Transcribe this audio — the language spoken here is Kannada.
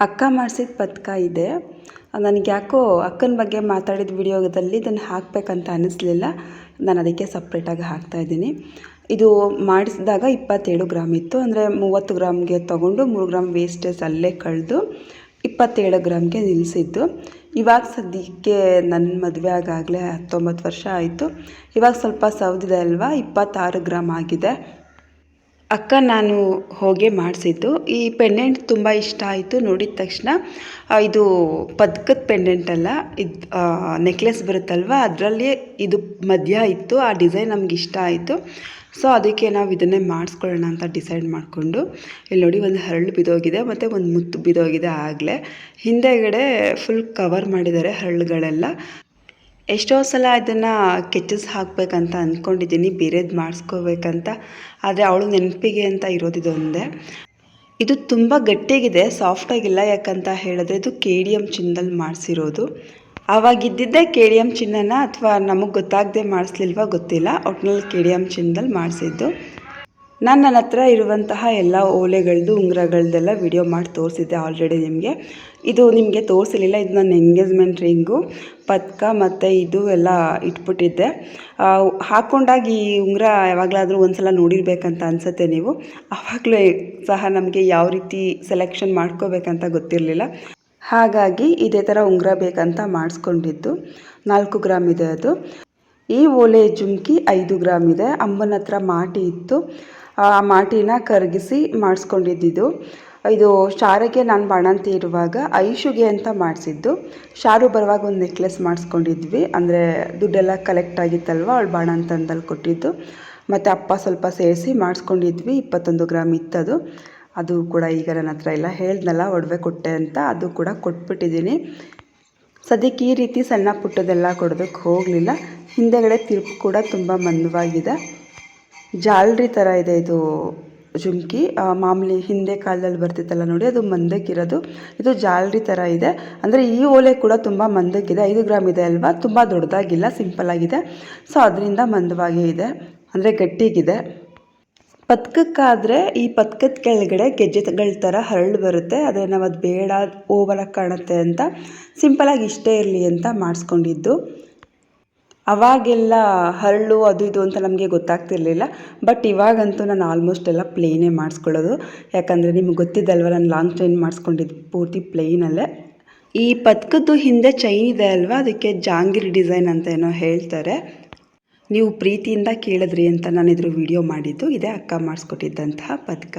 ಅಕ್ಕ ಮಾಡಿಸಿದ ಪದಕ ಇದೆ. ನನಗೆ ಯಾಕೋ ಅಕ್ಕನ ಬಗ್ಗೆ ಮಾತಾಡಿದ ವಿಡಿಯೋದಲ್ಲಿ ಇದನ್ನು ಹಾಕಬೇಕಂತ ಅನ್ನಿಸ್ಲಿಲ್ಲ ನಾನು ಅದಕ್ಕೆ ಸಪ್ರೇಟಾಗಿ ಹಾಕ್ತಾಯಿದ್ದೀನಿ ಇದು ಮಾಡಿಸಿದಾಗ ಇಪ್ಪತ್ತೇಳು ಗ್ರಾಮ್ ಇತ್ತು. ಅಂದರೆ ಮೂವತ್ತು ಗ್ರಾಮ್ಗೆ ತೊಗೊಂಡು ಮೂರು ಗ್ರಾಮ್ ವೇಸ್ಟೇಜ್ ಅಲ್ಲೇ ಕಳೆದು ಇಪ್ಪತ್ತೇಳು ಗ್ರಾಮ್ಗೆ ನಿಲ್ಲಿಸಿದ್ದು ಇವಾಗ ಸದ್ಯಕ್ಕೆ ನನ್ನ ಮದುವೆ ಆಗಾಗಲೇ ಹತ್ತೊಂಬತ್ತು ವರ್ಷ ಆಯಿತು. ಇವಾಗ ಸ್ವಲ್ಪ ಸೌದಿದೆ ಅಲ್ವಾ? ಇಪ್ಪತ್ತಾರು ಗ್ರಾಮ್ ಆಗಿದೆ. ಅಕ್ಕ ನಾನು ಹೋಗಿ ಮಾಡಿಸಿದ್ದು. ಈ ಪೆಂಡೆಂಟ್ ತುಂಬ ಇಷ್ಟ ಆಯಿತು ನೋಡಿದ ತಕ್ಷಣ. ಇದು ಪದಕದ ಪೆಂಡೆಂಟ್ ಅಲ್ಲ, ಇದು ನೆಕ್ಲೆಸ್ ಬರುತ್ತಲ್ವ, ಅದರಲ್ಲಿ ಇದು ಮಧ್ಯ ಇತ್ತು, ಆ ಡಿಸೈನ್ ನಮ್ಗೆ ಇಷ್ಟ ಆಯಿತು. ಸೊ, ಅದಕ್ಕೆ ನಾವು ಇದನ್ನೇ ಮಾಡಿಸ್ಕೊಳ್ಳೋಣ ಅಂತ ಡಿಸೈಡ್ ಮಾಡಿಕೊಂಡು. ಇಲ್ಲಿ ನೋಡಿ, ಒಂದು ಹರಳು ಬಿದ್ದೋಗಿದೆ, ಮತ್ತು ಒಂದು ಮುತ್ತು ಬಿದ್ದೋಗಿದೆ ಆಗಲೇ. ಹಿಂದೆಗಡೆ ಫುಲ್ ಕವರ್ ಮಾಡಿದ್ದಾರೆ ಹರಳುಗಳೆಲ್ಲ. ಎಷ್ಟೋ ಸಲ ಅದನ್ನು ಕೆಚ್ಚಸ್ ಹಾಕಬೇಕಂತ ಅಂದ್ಕೊಂಡಿದ್ದೀನಿ ಬೇರೆದು ಮಾಡಿಸ್ಕೋಬೇಕಂತ. ಆದರೆ ಅವಳು ನೆನಪಿಗೆ ಅಂತ ಇರೋದಿದೊಂದೇ ಇದು ತುಂಬ ಗಟ್ಟಿಯಾಗಿದೆ ಸಾಫ್ಟಾಗಿಲ್ಲ ಯಾಕಂತ ಹೇಳಿದ್ರೆ ಇದು ಕೆ ಡಿ ಎಂ ಚಿನ್ನದಲ್ಲಿ ಮಾಡಿಸಿರೋದು. ಆವಾಗಿದ್ದಿದ್ದೇ ಕೆ ಡಿ ಎಂ ಚಿನ್ನನ ಅಥವಾ ನಮಗೆ ಗೊತ್ತಾಗದೆ ಮಾಡಿಸ್ಲಿಲ್ವಾ ಗೊತ್ತಿಲ್ಲ ಒಟ್ಟಿನಲ್ಲಿ ಕೆ ಡಿ ಎಂ ಚಿನ್ನದಲ್ಲಿ ಮಾಡಿಸಿದ್ದು. ನಾನು ನನ್ನ ಹತ್ರ ಇರುವಂತಹ ಎಲ್ಲ ಓಲೆಗಳದ್ದು ಉಂಗುರಗಳ್ದೆಲ್ಲ ವಿಡಿಯೋ ಮಾಡಿ ತೋರಿಸಿದ್ದೆ ಆಲ್ರೆಡಿ ನಿಮಗೆ. ಇದು ನಿಮಗೆ ತೋರಿಸಲಿಲ್ಲ, ಇದು ನನ್ನ ಎಂಗೇಜ್ಮೆಂಟ್ ರಿಂಗು. ಪದಕ ಮತ್ತು ಇದು ಎಲ್ಲ ಇಟ್ಬಿಟ್ಟಿದ್ದೆ. ಹಾಕ್ಕೊಂಡಾಗ ಈ ಉಂಗುರ ಯಾವಾಗಲಾದರೂ ಒಂದು ಸಲ ನೋಡಿರ್ಬೇಕಂತ ಅನಿಸುತ್ತೆ ನೀವು. ಆವಾಗಲೂ ಸಹ ನಮಗೆ ಯಾವ ರೀತಿ ಸೆಲೆಕ್ಷನ್ ಮಾಡ್ಕೋಬೇಕಂತ ಗೊತ್ತಿರಲಿಲ್ಲ. ಹಾಗಾಗಿ ಇದೇ ಥರ ಉಂಗುರ ಬೇಕಂತ ಮಾಡಿಸ್ಕೊಂಡಿದ್ದು. ನಾಲ್ಕು ಗ್ರಾಮ್ ಇದೆ ಅದು. ಈ ಓಲೆ ಜುಮ್ಕಿ ಐದು ಗ್ರಾಮ್ ಇದೆ. ಅಮ್ಮನ ಹತ್ರ ಮಾಟಿ ಇತ್ತು. ಆ ಮಾಟಿನ ಕರಗಿಸಿ ಮಾಡಿಸ್ಕೊಂಡಿದ್ದಿದ್ದು. ಇದು ಶಾರಿಗೆ ನಾನು ಬಾಣಂತಿ ಇರುವಾಗ ಐಶುಗೆ ಅಂತ ಮಾಡಿಸಿದ್ದು. ಶಾರು ಬರುವಾಗ ಒಂದು ನೆಕ್ಲೆಸ್ ಮಾಡಿಸ್ಕೊಂಡಿದ್ವಿ. ಅಂದರೆ ದುಡ್ಡೆಲ್ಲ ಕಲೆಕ್ಟ್ ಆಗಿತ್ತಲ್ವ? ಅವಳು ಬಾಣಂತನದಲ್ಲಿ ಕೊಟ್ಟಿದ್ದು. ಮತ್ತು ಅಪ್ಪ ಸ್ವಲ್ಪ ಸೇರಿಸಿ ಮಾಡಿಸ್ಕೊಂಡಿದ್ವಿ. ಇಪ್ಪತ್ತೊಂದು ಗ್ರಾಮ್ ಇತ್ತದು. ಅದು ಕೂಡ ಈಗ ನನ್ನ ಹತ್ರ ಇಲ್ಲ. ಹೇಳ್ದನಲ್ಲ, ಒಡವೆ ಕೊಟ್ಟೆ ಅಂತ. ಅದು ಕೂಡ ಕೊಟ್ಬಿಟ್ಟಿದ್ದೀನಿ. ಸದ್ಯಕ್ಕೆ ಈ ರೀತಿ ಸಣ್ಣ ಪುಟ್ಟದೆಲ್ಲ ಕೊಡೋದಕ್ಕೆ ಹೋಗಲಿಲ್ಲ. ಹಿಂದೆಗಡೆ ತಿರುಪು ಕೂಡ ತುಂಬ ಮಂದವಾಗಿದೆ. ಜಾಲ್ರಿ ಥರ ಇದೆ ಇದು ಜುಮ್ಕಿ. ಮಾಮೂಲಿ ಹಿಂದೆ ಕಾಲದಲ್ಲಿ ಬರ್ತಿತ್ತಲ್ಲ ನೋಡಿ, ಅದು ಮಂದಕ್ಕಿರೋದು. ಇದು ಜಾಲ್ರಿ ಥರ ಇದೆ. ಅಂದರೆ ಈ ಓಲೆ ಕೂಡ ತುಂಬ ಮಂದಕ್ಕಿದೆ. ಐದು ಗ್ರಾಮ್ ಇದೆ ಅಲ್ವಾ? ತುಂಬ ದೊಡ್ಡದಾಗಿಲ್ಲ, ಸಿಂಪಲ್ ಆಗಿದೆ. ಸೊ ಅದರಿಂದ ಮಂದವಾಗೇ ಇದೆ. ಅಂದರೆ ಗಟ್ಟಿಗಿದೆ. ಪದಕಕ್ಕಾದರೆ ಈ ಪತ್ಕದ ಕೆಳಗಡೆ ಗೆಜ್ಜೆಗಳ ಥರ ಹರಳು ಬರುತ್ತೆ. ಆದರೆ ನಾವು ಅದು ಬೇಡ ಓವರಾಗಿ ಕಾಣುತ್ತೆ ಅಂತ ಸಿಂಪಲಾಗಿ ಇಷ್ಟೇ ಇರಲಿ ಅಂತ ಮಾಡಿಸ್ಕೊಂಡಿದ್ದು. ಅವಾಗೆಲ್ಲ ಹರಳು ಅದು ಇದು ಅಂತ ನಮಗೆ ಗೊತ್ತಾಗ್ತಿರ್ಲಿಲ್ಲ. ಬಟ್ ಇವಾಗಂತೂ ನಾನು ಆಲ್ಮೋಸ್ಟ್ ಎಲ್ಲ ಪ್ಲೇನೇ ಮಾಡಿಸ್ಕೊಳ್ಳೋದು. ಯಾಕಂದರೆ ನಿಮ್ಗೆ ಗೊತ್ತಿದ್ದಲ್ವ, ನಾನು ಲಾಂಗ್ ಚೈನ್ ಮಾಡಿಸ್ಕೊಂಡಿದ್ದು ಪೂರ್ತಿ ಪ್ಲೇನಲ್ಲೇ ಈ ಪದಕದ್ದು ಹಿಂದೆ ಚೈನ್ ಇದೆ ಅಲ್ವಾ, ಅದಕ್ಕೆ ಜಾಂಗಿರಿ ಡಿಸೈನ್ ಅಂತ ಏನೋ ಹೇಳ್ತಾರೆ. ನೀವು ಪ್ರೀತಿಯಿಂದ ಕೇಳಿದ್ರಿ ಅಂತ ನಾನು ಇದ್ರ ವಿಡಿಯೋ ಮಾಡಿದ್ದು. ಇದೇ ಅಕ್ಕ ಮಾಡಿಸ್ಕೊಟ್ಟಿದ್ದಂತಹ ಪದಕ